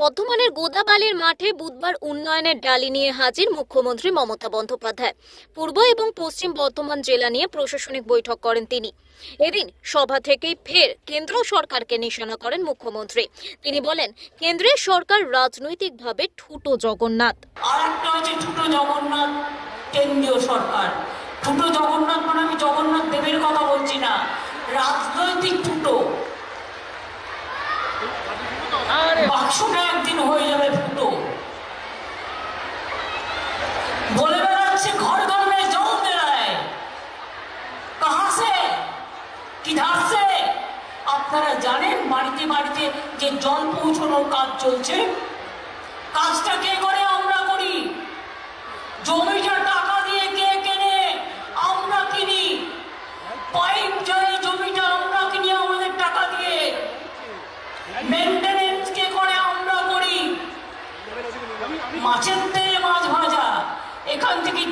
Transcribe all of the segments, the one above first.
বর্ধমানের গোদাবালির মাঠে বুধবার উন্নয়নের ডালি নিয়ে হাজির মুখ্যমন্ত্রী মমতা বন্দ্যোপাধ্যায়। পূর্ব এবং পশ্চিম বর্ধমান জেলা নিয়ে প্রশাসনিক বৈঠক করেন তিনি। এদিন সভা থেকেই ফের কেন্দ্র সরকারকে নিশানা করেন মুখ্যমন্ত্রী। তিনি বলেন কেন্দ্রের সরকার রাজনৈতিকভাবে ঠুটো জগন্নাথ। আর ছোট জগন্নাথ, কেন্দ্রীয় সরকার। জগন্নাথ মানে জগন্নাথ দেবের কথা বলছি না। রাজনৈতিক ছোট বাক্সটা একদিন হয়ে যাবে ফুটো। বলে বেড়াচ্ছে, ঘর ঘর মে জল দে রায় কাহা সে? আপনারা জানেন বাড়িতে বাড়িতে যে জল পৌঁছানোর কাজ চলছে? কাজটা কে করে আমরা করি? জমিটা টাকা দিয়ে কে কেনে আমরা কিনি পাইপ যায় জমিটা আমরা কিনি আমাদের টাকা দিয়ে মেনটেনেন্স কে করে আমরা করি মাছের তেলে মাছ ভাজা এখান থেকে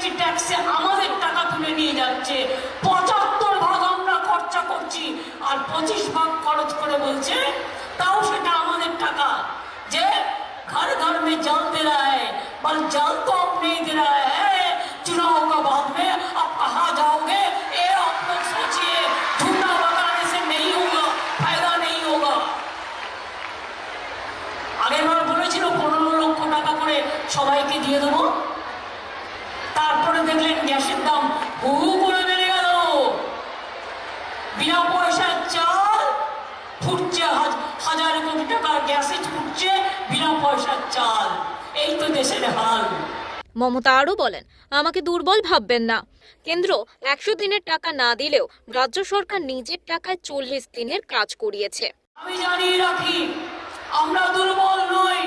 জিএসটি ট্যাক্সে আমাদের টাকা তুলে নিয়ে যাচ্ছে পঁচাত্তর ভাগ আমরা খরচা করছি আর পঁচিশ ভাগ খরচ করে বলছে তাও সেটা আমাদের টাকা যে घर घर में जल दे रहा है पर जल तो अब नहीं दे रहा है चुनाव का बाद में अब कहा जाओगे ये आप लोग सोचिए झूठा बताने से नहीं होगा फायदा नहीं होगा আগেরবার বলেছিল পনেরো লক্ষ টাকা করে সবাইকে দিয়ে দেবো পয়সার চাল ফুটছে হাজার কোটি টাকার গ্যাসে ফুটছে বিনা পয়সার চাল। এই তো দেশের হাল। মমতা আরও বলেন আমাকে দুর্বল ভাববেন না। কেন্দ্র একশো দিনের টাকা না দিলেও রাজ্য সরকার নিজের টাকায় চল্লিশ দিনের কাজ করিয়েছে। আমি জানিয়ে রাখি আমরা দুর্বল নই।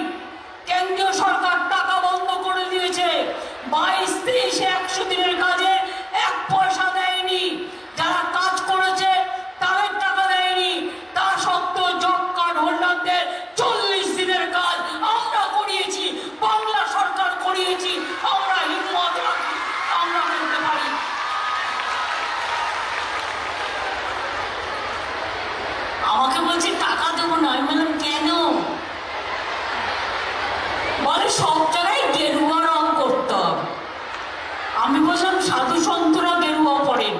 কেন্দ্রীয় সরকার টাকা বন্ধ করে দিয়েছে বাইশ তেইশে একশো দিনের কাজে এক পয়সা দেয়নি যারা কাজ করেছে তাদের টাকা দেয়নি তা সত্ত্বেও জব কার্ড হোল্ডারদের চল্লিশ দিনের কাজ আমরা করিয়েছি বাংলা সরকার করিয়েছি আমরা হিম্মত রাখি আমরা করতে পারি আমাকে বলছে, টাকা দেবো না। আমি বললাম, কেন? বলে, সব জায়গায় গেরুয়া রং করতে হবে। আমি বললাম, সাধু সন্তরা গেরুয়া পড়েন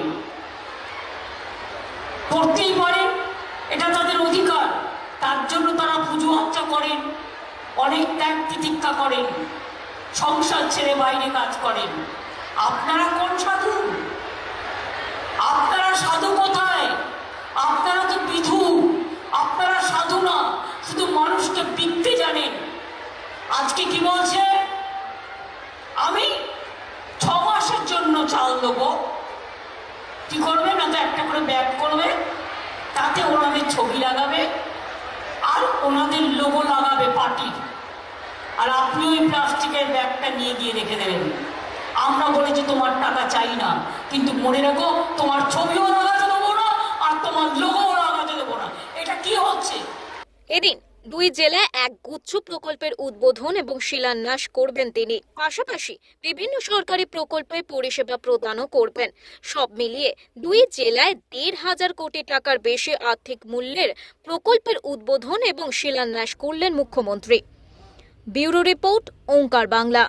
পড়তেই পারেন এটা তাদের অধিকার। তার জন্য তারা পুজো আর্চা করেন অনেক ত্যাগ তিতিক্ষা করেন সংসার ছেড়ে বাইরে কাজ করেন আপনারা কোন সাধু আপনারা সাধু কোথায় আপনারা তো বিধু আপনারা সাধু না শুধু মানুষকে বিকতে জানেন আজকে কি বলছে? আমি ছ মাসের জন্য চাল দেবো কি করবে? না তো একটা করে ব্যাগ করবে। তাতে ওনাদের ছবি লাগাবে। আর ওনাদের লোগো লাগাবে পার্টির। আর আপনি ওই প্লাস্টিকের ব্যাগটা নিয়ে গিয়ে রেখে দেবেন। আমরা বলেছি, তোমার টাকা চাই না। কিন্তু মনে রাখো, তোমার ছবিও লাগাতে দেবো না, আর তোমার লোগোও লাগাতে দেবো না। এটা কি হচ্ছে? এদিন দুই জেলায় এক গুচ্ছ প্রকল্পের উদ্বোধন এবং শিলান্যাস করবেন তিনি। পাশাপাশি বিভিন্ন সরকারি প্রকল্পে পরিষেবা প্রদানও করবেন। সব মিলিয়ে দুই জেলায় দেড় হাজার কোটি টাকার বেশি আর্থিক মূল্যের প্রকল্পের উদ্বোধন এবং শিলান্যাস করলেন মুখ্যমন্ত্রী। Bureau report, Omkar Bangla.